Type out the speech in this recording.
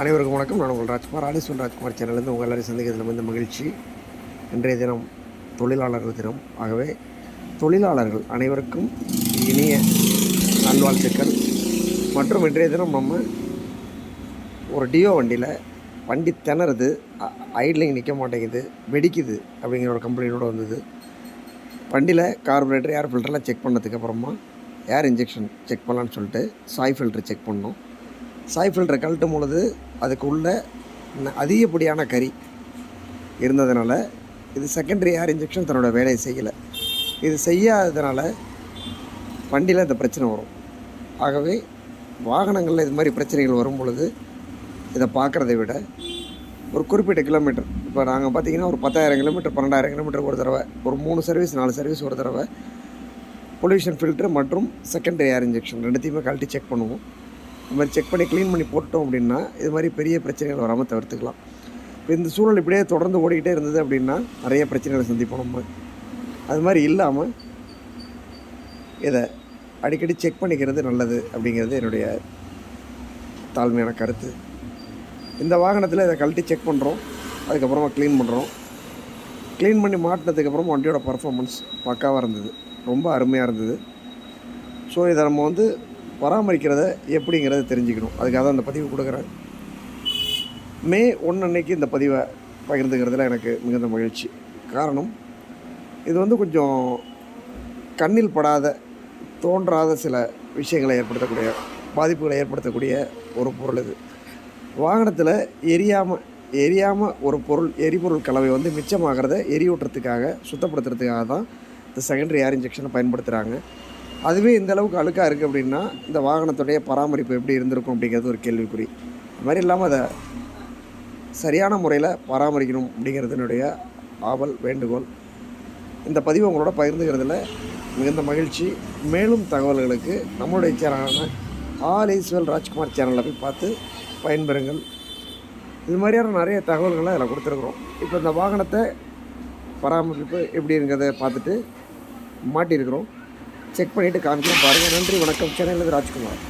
அனைவருக்கும் வணக்கம். நான் உங்கள் ராஜ்குமார். ஆலிஸ்வன் ராஜ்குமார் சேனல்லேருந்து உங்கள் எல்லாரையும் சந்திக்கிறதுல வந்து மகிழ்ச்சி. இன்றைய தினம் தொழிலாளர்கள் தினம். ஆகவே தொழிலாளர்கள் அனைவருக்கும் இனிய நல்வாழ்த்துக்கள். மற்றும் இன்றைய தினம் நம்ம ஒரு டியோ வண்டியில் வண்டி திணறுது. ஐட்லிங் நிற்க மாட்டேங்குது. வெடிக்குது அப்படிங்கிற ஒரு கம்ப்ளைண்ட்டோட வந்தது. வண்டியில் கார்பரேட்டர் ஏர் ஃபில்டர்லாம் செக் பண்ணதுக்கப்புறமா ஏர் இன்ஜெக்ஷன் செக் பண்ணலான்னு சொல்லிட்டு சாய் ஃபில்டர் செக் பண்ணோம். சாய் ஃபில்டரை கழட்டும் பொழுது அதுக்கு உள்ள அதிகப்படியான கறி இருந்ததுனால இது செகண்டரி ஏர் இன்ஜெக்ஷன் தன்னோட வேலையை செய்யலை. இது செய்யாததுனால வண்டியில் இந்த பிரச்சனை வரும். ஆகவே வாகனங்களில் இது மாதிரி பிரச்சனைகள் வரும் பொழுது இதை பார்க்குறத விட ஒரு குறிப்பிட்ட கிலோமீட்டர் இப்போ நாங்கள் பார்த்தீங்கன்னா ஒரு பத்தாயிரம் கிலோமீட்டர் பன்னெண்டாயிரம் கிலோமீட்டர் ஒரு தடவை ஒரு மூணு சர்வீஸ் நாலு சர்வீஸ் ஒரு தடவை பொல்யூஷன் ஃபில்ட்ரு மற்றும் செகண்டரி ஏர் இன்ஜெக்ஷன் ரெண்டுத்தையுமே கழட்டி செக் பண்ணுவோம். இது மாதிரி செக் பண்ணி க்ளீன் பண்ணி போட்டோம் அப்படின்னா இது மாதிரி பெரிய பிரச்சனைகள் வராமல் தவிர்த்துக்கலாம். இப்போ இந்த சூழல் இப்படியே தொடர்ந்து ஓடிக்கிட்டே இருந்தது அப்படின்னா நிறைய பிரச்சனைகளை சந்திப்போம் நம்ம. அது மாதிரி இல்லாமல் இதை அடிக்கடி செக் பண்ணிக்கிறது நல்லது அப்படிங்கிறது என்னுடைய தாழ்மையான கருத்து. இந்த வாகனத்தில் இதை கழட்டி செக் பண்ணுறோம் அதுக்கப்புறமா க்ளீன் பண்ணுறோம் க்ளீன் பண்ணி மாட்டினதுக்கப்புறம் வண்டியோட பர்ஃபாமன்ஸ் பக்காவாக இருந்தது. ரொம்ப அருமையாக இருந்தது. ஸோ இதை நம்ம வந்து பராமரிக்கிறத எப்படிங்கிறத தெரிஞ்சுக்கணும். அதுக்காக தான் இந்த பதிவு கொடுக்குறேன் மே ஒன்று அன்னைக்கு இந்த பதிவை பகிர்ந்துக்கிறதுல எனக்கு மிகுந்த மகிழ்ச்சி. காரணம் இது வந்து கொஞ்சம் கண்ணில் படாத தோன்றாத சில விஷயங்களை ஏற்படுத்தக்கூடிய பாதிப்புகளை ஏற்படுத்தக்கூடிய ஒரு பொருள் இது. வாகனத்தில் எரியாமல் எரியாமல் ஒரு பொருள் எரிபொருள் கலவை வந்து மிச்சமாகிறத எரியூட்டுறதுக்காக சுத்தப்படுத்துறதுக்காக தான் இந்த செகண்டரி ஏர் இன்ஜெக்ஷனை பயன்படுத்துகிறாங்க அதுவே இந்த அளவுக்கு அழுக்காக இருக்குது அப்படின்னா இந்த வாகனத்துடைய பராமரிப்பு எப்படி இருந்திருக்கும் அப்படிங்கிறது ஒரு கேள்விக்குறி. அது மாதிரி இல்லாமல் அதை சரியான முறையில் பராமரிக்கணும் அப்படிங்கிறதுனுடைய ஆவல் வேண்டுகோள். இந்த பதிவை உங்களோட பகிர்ந்துக்கிறதுல மிகுந்த மகிழ்ச்சி. மேலும் தகவல்களுக்கு நம்மளுடைய சேனலான ஆல் ஈஸ்வல் ராஜ்குமார் சேனலில் போய் பார்த்து பயன்பெறுங்கள். இது மாதிரியான நிறைய தகவல்களை அதில் கொடுத்துருக்குறோம். இப்போ இந்த வாகனத்தை பராமரிப்பு எப்படிங்கிறத பார்த்துட்டு மாட்டியிருக்கிறோம். செக் பண்ணிவிட்டு காமிக்கிறேன் பாருங்கள் நன்றி வணக்கம். சென்னையிலேருந்து ராஜ்குமார்.